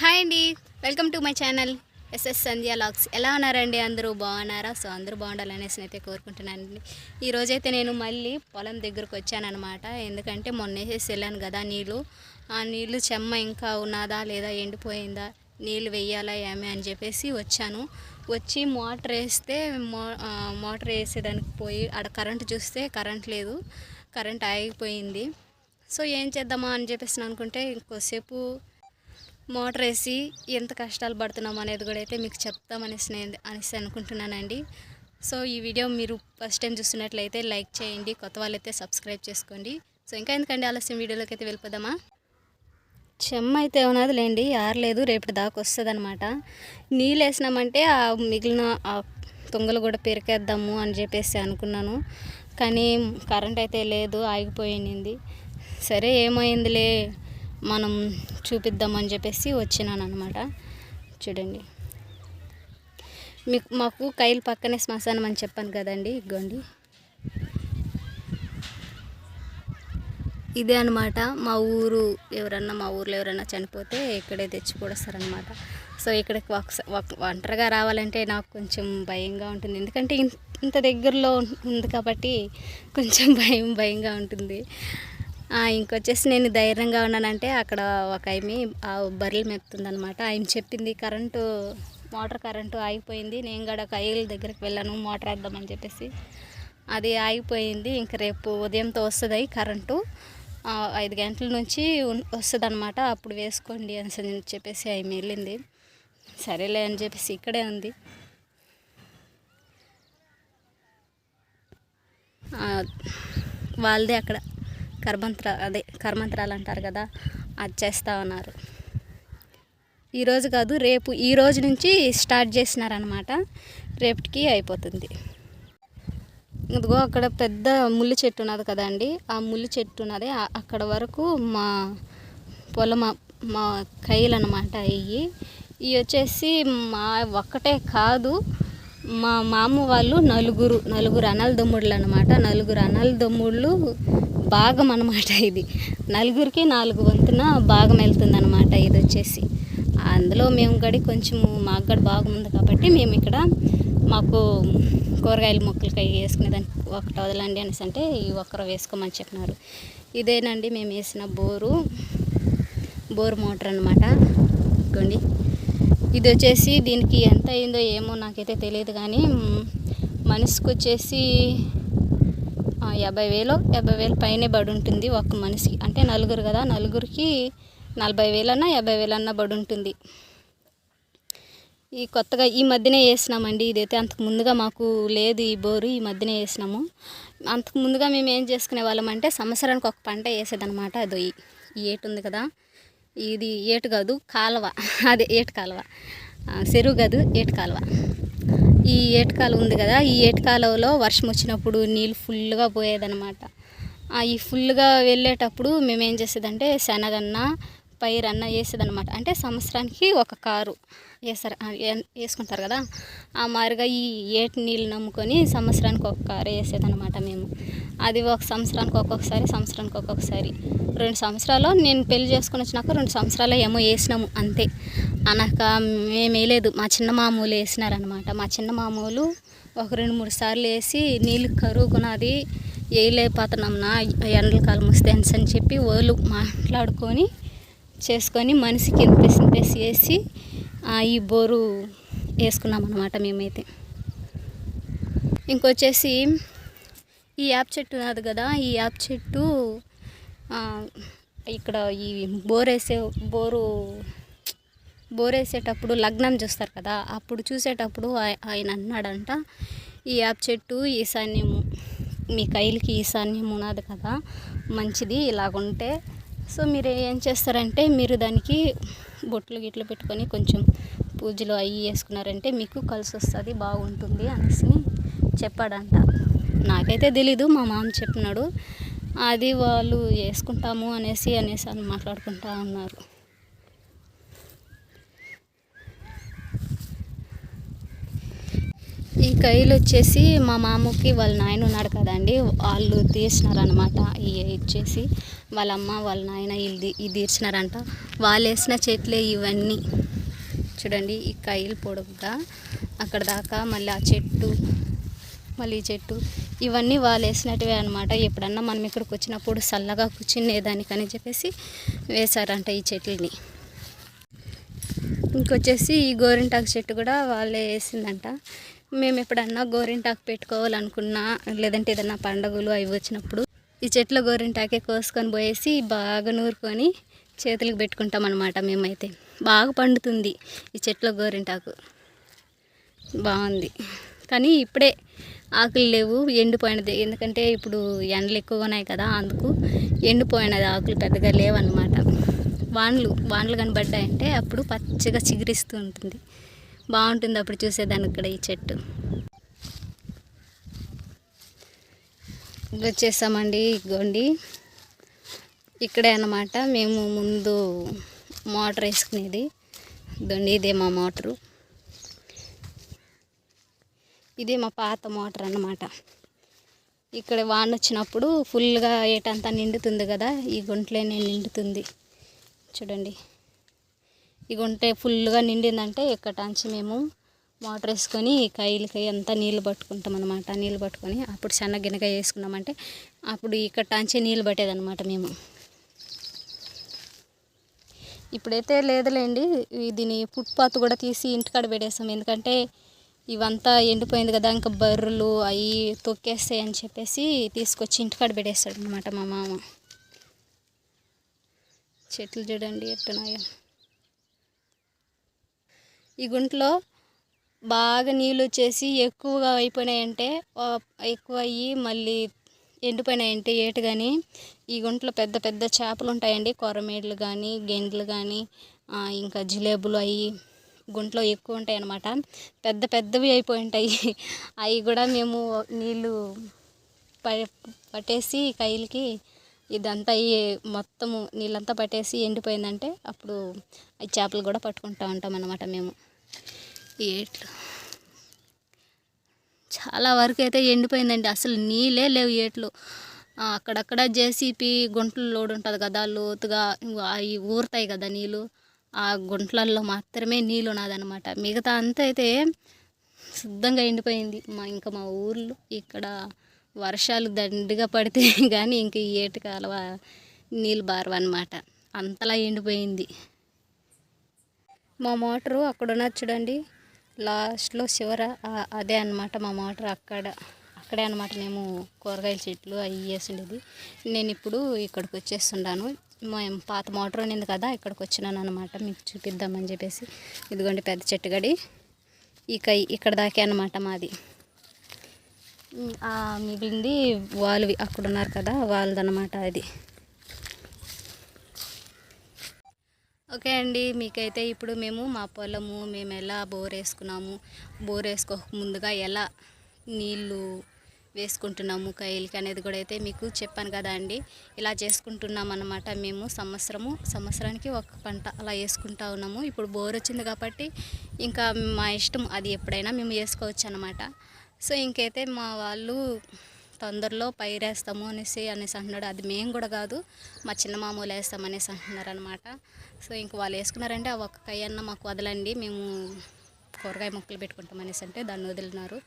Hi అండి. Welcome to my channel. S S Sandhya lakhs. ఎలా ఉన్నారండి? అందరూ బాగున్నారా? సో అందరూ బాగుండాలనేసి అయితే కోరుకుంటున్నానండి. ఈ రోజైతే నేను మళ్ళీ పొలం దగ్గరకు వచ్చానమాట ఎందుకంటే మొన్న వేసేసి వెళ్ళాను కదా నీళ్ళు. ఆ నీళ్ళు చెమ్మ ఇంకా ఉన్నదా లేదా ఎండిపోయిందా? నీళ్ళు వెయ్యాలా ఏమి అని చెప్పేసి వచ్చాను. వచ్చి మోటార్ వేస్తే మో మోటార్ వేసేదానికి పోయి అక్కడ కరెంట్ చూస్తే కరెంట్ లేదు. కరెంట్ ఆగిపోయింది. సో ఏం చేద్దామా అని చెప్పేసి అనుకుంటే ఇంకోసేపు మోటార్ వేసి ఎంత కష్టాలు పడుతున్నాం అనేది కూడా అయితే మీకు చెప్తామనేసి నేను అనేసి అనుకుంటున్నానండి. సో ఈ వీడియో మీరు ఫస్ట్ టైం చూస్తున్నట్లయితే లైక్ చేయండి కొత్త వాళ్ళైతే సబ్స్క్రైబ్ చేసుకోండి. సో ఇంకా ఎందుకండి ఆలస్యం వీడియోలోకి అయితే వెళ్ళిపోదామా? చెమ్మ అయితే ఉన్నది లేండి ఆరలేదు రేపటి దాకా వస్తుంది అనమాట నీళ్ళు వేసినామంటే ఆ మిగిలిన ఆ తుంగలు కూడా పెరికేద్దాము అని చెప్పేసి అనుకున్నాను. కానీ కరెంట్ అయితే లేదు ఆగిపోయింది. సరే ఏమైందిలే? మనం చూపిద్దామని చెప్పేసి వచ్చినాను అనమాట చూడండి. మీకు మాకు కైలు పక్కనే శ్మశానం అని చెప్పాను కదండి ఇగ్గోండి ఇదే అనమాట మా ఊరు ఎవరన్నా మా ఊర్లో ఎవరన్నా చనిపోతే ఇక్కడే తెచ్చిపొడస్తారనమాట సో ఇక్కడికి ఒంటరిగా రావాలంటే నాకు కొంచెం భయంగా ఉంటుంది. ఎందుకంటే ఇంత దగ్గరలో ఉంది కాబట్టి కొంచెం భయం భయంగా ఉంటుంది. ఇంకొచ్చేసి నేను ధైర్యంగా ఉన్నానంటే అక్కడ ఒక ఆమె ఆ బర్రెలు మెత్తుందనమాట ఆయన చెప్పింది కరెంటు మోటార్ కరెంటు ఆగిపోయింది నేను కూడా ఒక ఐల్ దగ్గరికి వెళ్ళాను మోటార్ వేద్దామని చెప్పేసి. అది ఆగిపోయింది. ఇంక రేపు ఉదయంతో వస్తుంది కరెంటు. ఐదు గంటల నుంచి వస్తుంది అనమాట అప్పుడు వేసుకోండి అని చెప్పేసి ఆమె వెళ్ళింది. సరేలే అని చెప్పేసి ఇక్కడే ఉంది. వాళ్ళది వాళ్ళదే అక్కడ. కర్మంత్ర అదే కర్మంత్రాలు అంటారు కదా అది చేస్తూ ఉన్నారు. ఈరోజు కాదు రేపు ఈ రోజు నుంచి స్టార్ట్ చేసినారనమాట రేపటికి అయిపోతుంది. ఇదిగో అక్కడ పెద్ద ముళ్ళు చెట్టు ఉన్నది కదండి ఆ ముళ్ళు చెట్టు ఉన్నది. అక్కడ వరకు మా పొలం మా కైలు అనమాట ఇవి ఇవి వచ్చేసి మా ఒక్కటే కాదు మా మామ వాళ్ళు నలుగురు నలుగురు అనలదమ్ముళ్ళు అనమాట నలుగురు అనలదమ్ముళ్ళు భాగం అనమాట ఇది. నలుగురికి నాలుగు వంతున భాగం వెళ్తుంది అనమాట ఇది వచ్చేసి అందులో మేము గడి కొంచెము మాకు గడి బాగుంది కాబట్టి మేము ఇక్కడ మాకు కూరగాయల మొక్కలకి అవి వేసుకునేదానికి ఒకటి వదలండి అనేసి అంటే ఈ ఒక్కరు వేసుకోమని చెప్పినారు. ఇదేనండి మేము వేసిన బోరు. బోర్ మోటార్ అనమాట ఇదిగోండి. ఇది వచ్చేసి దీనికి ఎంత అయిందో ఏమో నాకైతే తెలియదు కానీ మనిషికి వచ్చేసి యాభై వేలు యాభై వేలు పైనే బడి ఉంటుంది ఒక మనిషికి అంటే నలుగురు కదా నలుగురికి నలభై వేలన్నా యాభై వేలన్నా బడి ఉంటుంది ఈ కొత్తగా ఈ మధ్యనే వేసినామండి ఇదైతే. అంతకు ముందుగా మాకు లేదు ఈ బోరు ఈ మధ్యనే వేసినాము. అంతకు ముందుగా మేము ఏం చేసుకునే వాళ్ళం అంటే సంవత్సరానికి ఒక పంట వేసేదనమాట అది ఈ- ఏటు ఉంది కదా ఇది ఏటు కాదు కాలువ. అదే ఏటు కాలువ. చెరువు కాదు ఏటు కాలువ. ఈ ఏటకాలు ఉంది కదా ఈ ఏటకాలలో వర్షం వచ్చినప్పుడు నీళ్ళు ఫుల్గా పోయేదనమాట ఈ ఫుల్గా వెళ్ళేటప్పుడు మేము ఏం చేసేదంటే శనగన్న పైరన్న వేసేదనమాట అంటే సంవత్సరానికి ఒక కారు వేసారు వేసుకుంటారు కదా. ఆ మాదిరిగా ఈ ఏటి నీళ్ళు నమ్ముకొని సంవత్సరానికి ఒక కారు వేసేదనమాట మేము. అది ఒక సంవత్సరానికి ఒక్కొక్కసారి సంవత్సరానికి ఒక్కొక్కసారి. రెండు సంవత్సరాలు నేను పెళ్ళి చేసుకుని వచ్చినాక రెండు సంవత్సరాలు ఏమో వేసినాము అంతే. అనక మేము వేయలేదు మా చిన్న మామూలు వేసినారనమాట మా చిన్న మామూలు ఒక రెండు మూడు సార్లు వేసి నీళ్ళు కరుగుకున్నది వేయలేకపోతున్నాం నా ఎండల కాలం వస్తే అని చెప్పి వాళ్ళు మాట్లాడుకొని చేసుకొని మనిషికి ఇంత ఇంతేసి వేసి ఈ బోరు వేసుకున్నాం అనమాట మేమైతే. ఇంకొచ్చేసి ఈ యాప్ చెట్టు ఉన్నది కదా ఈ యాప్ చెట్టు ఇక్కడ ఈ బోరేసే బోరు బోరేసేటప్పుడు లగ్నం చూస్తారు కదా అప్పుడు చూసేటప్పుడు ఆయన అన్నాడంట ఈ యాప్ చెట్టు ఈశాన్యము మీ కైలికి ఈశాన్యం ఉన్నది కదా మంచిది ఇలాగుంటే. సో మీరు ఏం చేస్తారంటే మీరు దానికి బొట్లు గిట్లు పెట్టుకొని కొంచెం పూజలు అవి వేసుకున్నారంటే మీకు కలిసి వస్తుంది బాగుంటుంది అనేసి చెప్పాడంట. నాకైతే తెలీదు మా మామ చెప్పినాడు. అది వాళ్ళు వేసుకుంటాము అనేసి అనేసి అని మాట్లాడుకుంటా ఉన్నారు. ఈ కైలు వచ్చేసి మా మామకి వాళ్ళ నాయన ఉన్నాడు కదండి వాళ్ళు తీర్చినారనమాట ఇవి ఇచ్చేసి వాళ్ళ అమ్మ వాళ్ళ నాయన ఇది ఇది తీర్చినారంట. వాళ్ళు వేసిన చెట్లే ఇవన్నీ. చూడండి ఈ కైలు పొడుగ్గా అక్కడ దాకా మళ్ళీ ఆ చెట్టు మల్లి చెట్టు ఇవన్నీ వాళ్ళు వేసినట్టువే అనమాట ఎప్పుడన్నా మనం ఇక్కడికి వచ్చినప్పుడు చల్లగా కూర్చునేదానికని చెప్పేసి వేశారంట ఈ చెట్లని. ఇంకొచ్చేసి ఈ గోరింటాకు చెట్టు కూడా వాళ్ళే వేసిందంట. మేము ఎప్పుడన్నా గోరింటాకు పెట్టుకోవాలనుకున్నా లేదంటే ఏదన్నా పండుగలు అవి వచ్చినప్పుడు ఈ చెట్ల గోరింటాకే కోసుకొని పోయేసి బాగా నూరుకొని చేతులకు పెట్టుకుంటాం అనమాట మేమైతే. బాగా పండుతుంది ఈ చెట్ల గోరింటాకు. బాగుంది. కానీ ఇప్పుడే ఆకులు లేవు ఎండిపోయినది. ఎందుకంటే ఇప్పుడు ఎండలు ఎక్కువగా ఉన్నాయి కదా అందుకు ఎండిపోయినది ఆకులు పెద్దగా లేవన్నమాట. వానలు వానలు కనబడ్డాయంటే అప్పుడు పచ్చగా చిగురిస్తూ ఉంటుంది. బాగుంటుంది అప్పుడు చూసేదానికి ఇక్కడ ఈ చెట్టు. వచ్చేసామండి ఇగోండి ఇక్కడే అన్నమాట. మేము ముందు మోటార్ వేసుకునేది. ఇదండి ఇదే మా మోటరు. ఇది మా పాత మోటార్ అన్నమాట. ఇక్కడ వాన వచ్చినప్పుడు ఫుల్గా ఏటంతా నిండుతుంది కదా ఈ గుంటలోనే నిండుతుంది. చూడండి. ఈ గుంట ఫుల్గా నిండిందంటే ఎక్కటాంచి మేము మోటార్ వేసుకొని కైలకి అంతా నీళ్ళు పట్టుకుంటాం అనమాట నీళ్ళు పట్టుకొని అప్పుడు సన్న గినక వేసుకున్నామంటే అప్పుడు ఇక్కటాంచి నీళ్ళు పట్టేదన్నమాట మేము. ఇప్పుడైతే లేదులేండి దీని ఫుట్పాత్ కూడా తీసి ఇంటికాడ పెట్టేస్తాం. ఎందుకంటే ఇవంతా ఎండిపోయింది కదా ఇంకా బర్రెలు అవి తొక్కేస్తాయి అని చెప్పేసి తీసుకొచ్చి ఇంటికాడ పెట్టేస్తాడు అనమాట మా మామ. చెట్లు చూడండి ఎట్టున్నాయో. ఈ గుంట్లో బాగా నీళ్ళు వచ్చేసి ఎక్కువగా అయిపోయినాయంటే ఎక్కువ అయ్యి మళ్ళీ ఎండిపోయినాయంటే ఏటు కానీ ఈ గుంట్లో పెద్ద పెద్ద చేపలు ఉంటాయండి కొరమేడ్లు కానీ గెండ్లు కానీ ఇంకా జిలేబులు అవి గుంట్లో ఎక్కువ ఉంటాయి అన్నమాట పెద్ద పెద్దవి అయిపోయి ఉంటాయి అవి కూడా మేము నీళ్ళు పట్టేసి కైలకి ఇదంతా మొత్తము నీళ్ళంతా పట్టేసి ఎండిపోయిందంటే అప్పుడు ఈ చేపలు కూడా పట్టుకుంటూ ఉంటాం అన్నమాట మేము. ఏట్లు. చాలా వరకు అయితే ఎండిపోయిందండి. అసలు నీళ్ళే లేవు ఏట్లు. అక్కడక్కడ జేసీపీ గుంటలు లోడు ఉంటుంది కదా లోతుగా అవి ఊరుతాయి కదా నీళ్ళు. ఆ గుంట్లల్లో మాత్రమే నీళ్ళు ఉన్నదనమాట మిగతా అంతా అయితే శుద్ధంగా ఎండిపోయింది. మా ఇంకా మా ఊర్లో ఇక్కడ వర్షాలు దండిగా పడితే కానీ ఇంక ఈ ఏటి కాలువ నీళ్ళు అంతలా ఎండిపోయింది. మా మోటరు అక్కడ ఉన్నది చూడండి. లాస్ట్లో చివర అదే అనమాట మా మోటార్ అక్కడ. అక్కడే అనమాట మేము కూరగాయల చెట్లు అవి వేసిండేది. నేను ఇప్పుడు ఇక్కడికి వచ్చేస్తున్నాను. మేము పాత మోటార్ ఉండింది కదా ఇక్కడికి వచ్చినాను అనమాట మీకు చూపిద్దామని చెప్పేసి. ఇదిగోండి పెద్ద చెట్టు గడి ఇక ఇక్కడ దాకే అనమాట మాది. మిగిలింది వాళ్ళవి. అక్కడ ఉన్నారు కదా వాళ్ళదనమాట అది. ఓకే అండి మీకైతే ఇప్పుడు మేము మా పొలము మేము ఎలా బోర్ వేసుకున్నాము. బోర్ వేసుకోక ముందుగా ఎలా నీళ్ళు వేసుకుంటున్నాము. కైలికి అనేది కూడా అయితే మీకు చెప్పాను కదా అండి. ఇలా చేసుకుంటున్నాం అనమాట మేము సంవత్సరము. సంవత్సరానికి ఒక పంట అలా వేసుకుంటా ఉన్నాము. ఇప్పుడు బోర్ వచ్చింది కాబట్టి ఇంకా మా ఇష్టం అది ఎప్పుడైనా మేము వేసుకోవచ్చు అనమాట సో ఇంకైతే మా వాళ్ళు తొందరలో పైరేస్తాము అనేసి అనేసి అంటున్నాడు. అది మేము కూడా కాదు మా చిన్న మామూలు వేస్తాం అనేసి అంటున్నారు అనమాట సో ఇంక వాళ్ళు వేసుకున్నారంటే ఆ ఒక్క కయ్యన్న మాకు వదలండి. మేము కూరగాయ మొక్కలు పెట్టుకుంటాం అనేసి అంటే దాన్ని వదిలినారు.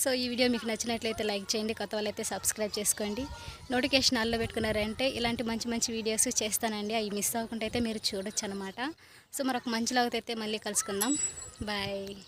సో ఈ వీడియో మీకు నచ్చినట్లయితే లైక్ చేయండి కొత్త వాళ్ళైతే సబ్స్క్రైబ్ చేసుకోండి. నోటిఫికేషన్ ఆల్లో పెట్టుకున్నారంటే ఇలాంటి మంచి మంచి వీడియోస్ చేస్తానండి. అవి మిస్ అవ్వకుండా అయితే మీరు చూడొచ్చు అనమాట సో మరొక మంచి లాగితే మళ్ళీ కలుసుకుందాం. బాయ్